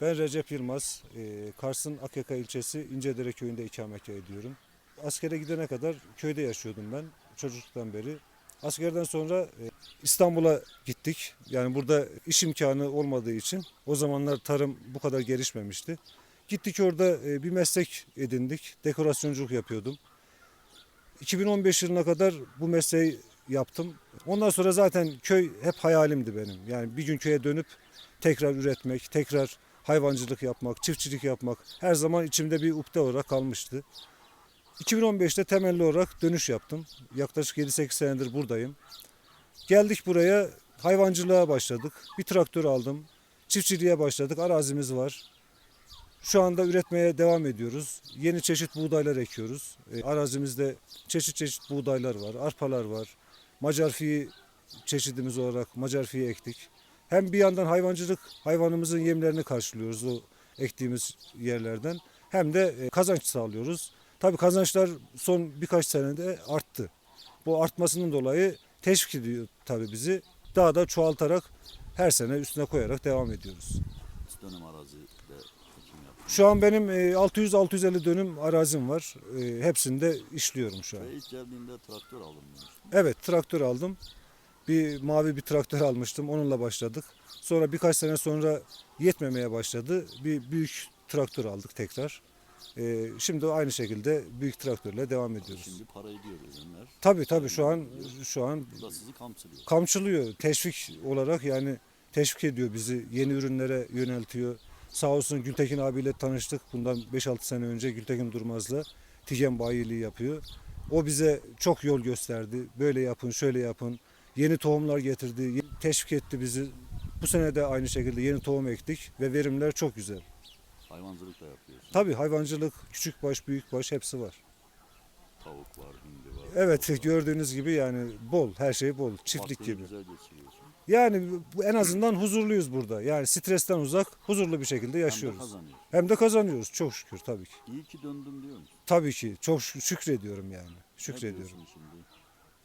Ben Recep Yılmaz, e, Kars'ın Akyaka ilçesi İncedere köyünde ikamet ediyorum. Askere gidene kadar köyde yaşıyordum ben çocukluktan beri. Askerden sonra e, İstanbul'a gittik. Yani burada iş imkanı olmadığı için o zamanlar tarım bu kadar gelişmemişti. Gittik orada e, bir meslek edindik. Dekorasyonculuk yapıyordum. 2015 yılına kadar bu mesleği yaptım. Ondan sonra zaten köy hep hayalimdi benim. Yani bir gün köye dönüp tekrar üretmek, tekrar hayvancılık yapmak, çiftçilik yapmak her zaman içimde bir ukde olarak kalmıştı. 2015'te temelli olarak dönüş yaptım. Yaklaşık 7-8 senedir buradayım. Geldik buraya hayvancılığa başladık. Bir traktör aldım. Çiftçiliğe başladık. Arazimiz var. Şu anda üretmeye devam ediyoruz. Yeni çeşit buğdaylar ekiyoruz. E, arazimizde çeşit çeşit buğdaylar var, arpalar var. Macar fiyi çeşidimiz olarak Macar fiyi ektik. Hem bir yandan hayvancılık, hayvanımızın yemlerini karşılıyoruz o ektiğimiz yerlerden. Hem de e, kazanç sağlıyoruz. Tabii kazançlar son birkaç senede arttı. Bu artmasının dolayı teşvik ediyor tabii bizi. Daha da çoğaltarak her sene üstüne koyarak devam ediyoruz. Dönüm arazide? Şu an benim e, 600-650 dönüm arazim var. E, Hepsinde işliyorum şu an. Ve ilk geldiğinde traktör aldım demiştim. Evet traktör aldım. Bir mavi bir traktör almıştım. Onunla başladık. Sonra birkaç sene sonra yetmemeye başladı. Bir büyük traktör aldık tekrar. E, Şimdi aynı şekilde büyük traktörle devam ediyoruz. Şimdi para ediyor ürünler. Tabii tabii şu an şu an Bu da sizi kamçılıyor. kamçılıyor. Teşvik olarak yani teşvik ediyor bizi. Yeni ürünlere yöneltiyor. Sağ olsun Gültekin abiyle tanıştık. Bundan 5-6 sene önce Gültekin Durmaz'la Tigen bayiliği yapıyor. O bize çok yol gösterdi. Böyle yapın, şöyle yapın. Yeni tohumlar getirdi. Teşvik etti bizi. Bu sene de aynı şekilde yeni tohum ektik ve verimler çok güzel. Hayvancılık da yapıyorsun. Tabii hayvancılık, küçük baş, büyük baş hepsi var. Tavuk var, hindi var. Evet gördüğünüz gibi yani bol, her şey bol. Çiftlik Vaktini gibi. güzel geçiriyorsun. Yani en azından huzurluyuz burada. Yani stresten uzak, huzurlu bir şekilde Hem de yaşıyoruz. kazanıyor. Hem de kazanıyoruz çok şükür tabii ki. İyi ki döndüm diyor musun? Tabii ki çok şük- şükrediyorum yani. Ne Şükrediyorum. diyorsun şimdi?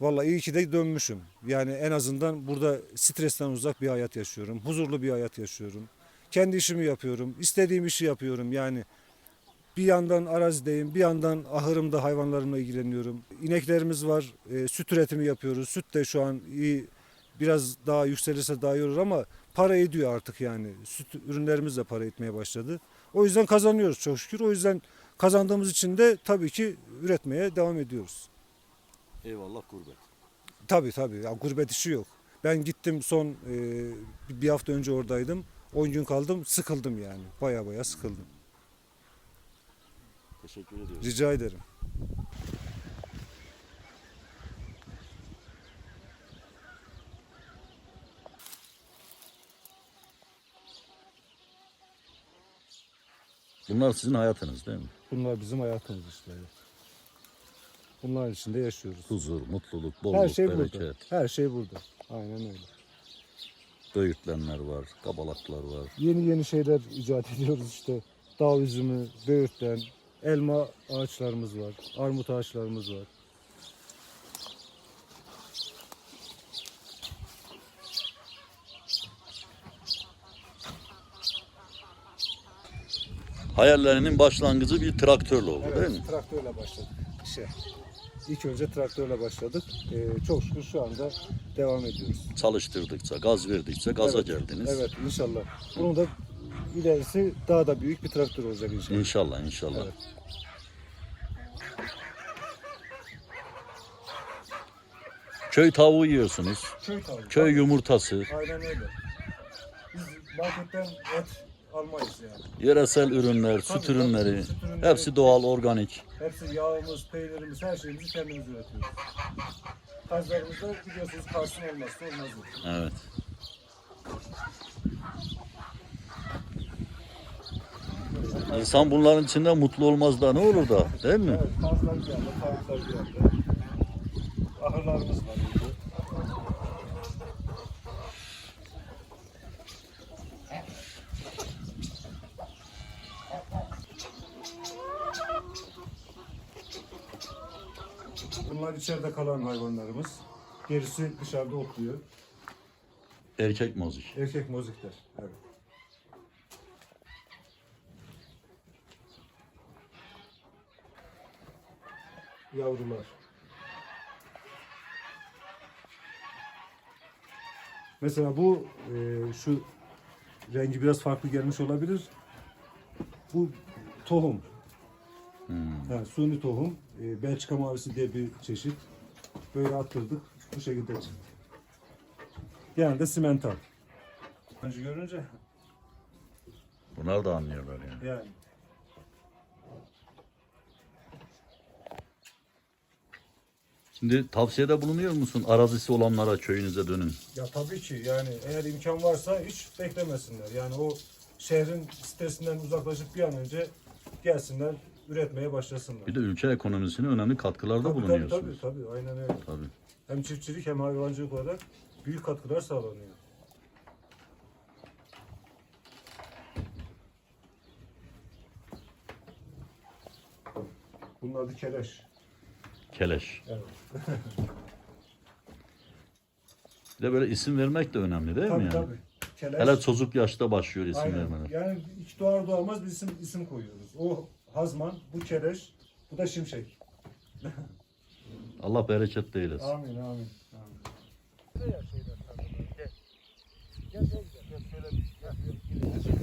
Vallahi iyi ki de dönmüşüm. Yani en azından burada stresten uzak bir hayat yaşıyorum. Huzurlu bir hayat yaşıyorum. Kendi işimi yapıyorum. istediğim işi yapıyorum. Yani bir yandan arazideyim, bir yandan ahırımda hayvanlarımla ilgileniyorum. İneklerimiz var, e, süt üretimi yapıyoruz. Süt de şu an iyi, biraz daha yükselirse daha iyi olur ama para ediyor artık yani. Süt ürünlerimiz de para etmeye başladı. O yüzden kazanıyoruz çok şükür. O yüzden kazandığımız için de tabii ki üretmeye devam ediyoruz. Eyvallah gurbet. Tabii tabii. Ya, gurbet işi yok. Ben gittim son e, bir hafta önce oradaydım. 10 gün kaldım. Sıkıldım yani. Baya baya sıkıldım. Teşekkür ediyorum. Rica ederim. Bunlar sizin hayatınız değil mi? Bunlar bizim hayatımız işte. Bunların içinde yaşıyoruz. Huzur, mutluluk, bolluk, Her şey bereket. burada. Her şey burada. Aynen öyle. Öğütlenler var, kabalaklar var. Yeni yeni şeyler icat ediyoruz işte. Dağ üzümü, böğürtlen, elma ağaçlarımız var. Armut ağaçlarımız var. Hayallerinin başlangıcı bir traktörle oldu değil mi? traktörle başladık işe. İlk önce traktörle başladık. Ee, çok şükür şu anda devam ediyoruz. Çalıştırdıkça, gaz verdikçe gaza Evet, geldiniz. Evet inşallah. Bunun da ilerisi daha da büyük bir traktör olacak inşallah. İnşallah, inşallah. Evet. Köy tavuğu yiyorsunuz. Köy tavuğu. Köy yumurtası, Aynen öyle. Biz marketten et almayız yani. yöresel ürünler, süt Tabii, ürünleri, süt ürünleri. hepsi doğal, organik. Hepsi yağımız, peynirimiz, her şeyimizi kendimiz üretiyoruz. Kazlarımızda biliyorsunuz Kars'ın olmazsa olmazı. Evet. İnsan bunların içinde mutlu olmaz da ne olur da değil mi? Evet, kazlar yanda, tavuklar yanda. Ahırlarımız var. Bunlar içeride kalan hayvanlarımız. Gerisi dışarıda otluyor. Erkek mozik. Erkek mozikler. Evet. Yavrular. Mesela bu e, şu rengi biraz farklı gelmiş olabilir. Bu tohum. Hmm. Ha, suni tohum. E, Belçika mavisi diye bir çeşit. Böyle attırdık. Bu şekilde çıktı. Genelde simental. Önce görünce Bunlar da anlıyorlar yani. yani Şimdi tavsiyede bulunuyor musun arazisi olanlara köyünüze dönün? Ya tabii ki yani eğer imkan varsa hiç beklemesinler. Yani o şehrin stresinden uzaklaşıp bir an önce gelsinler, üretmeye başlasınlar. Bir de ülke ekonomisine önemli katkılarda tabii, tabii, bulunuyorsunuz. tabii, tabii, aynen öyle. Tabii. Hem çiftçilik hem hayvancılık olarak büyük katkılar sağlanıyor. Bunun adı keleş. Keleş. Evet. Bir de böyle isim vermek de önemli değil mi Tabii yani? tabii. Keleş. Hele çocuk yaşta başlıyor isim Aynen. vermeler. Yani ilk doğar doğmaz bir isim, isim koyuyoruz. O hazman, bu keleş, bu da şimşek. Allah bereket eylesin. Amin, amin. amin. Gel, gel, gel, gel, şöyle, gel, gel, gel.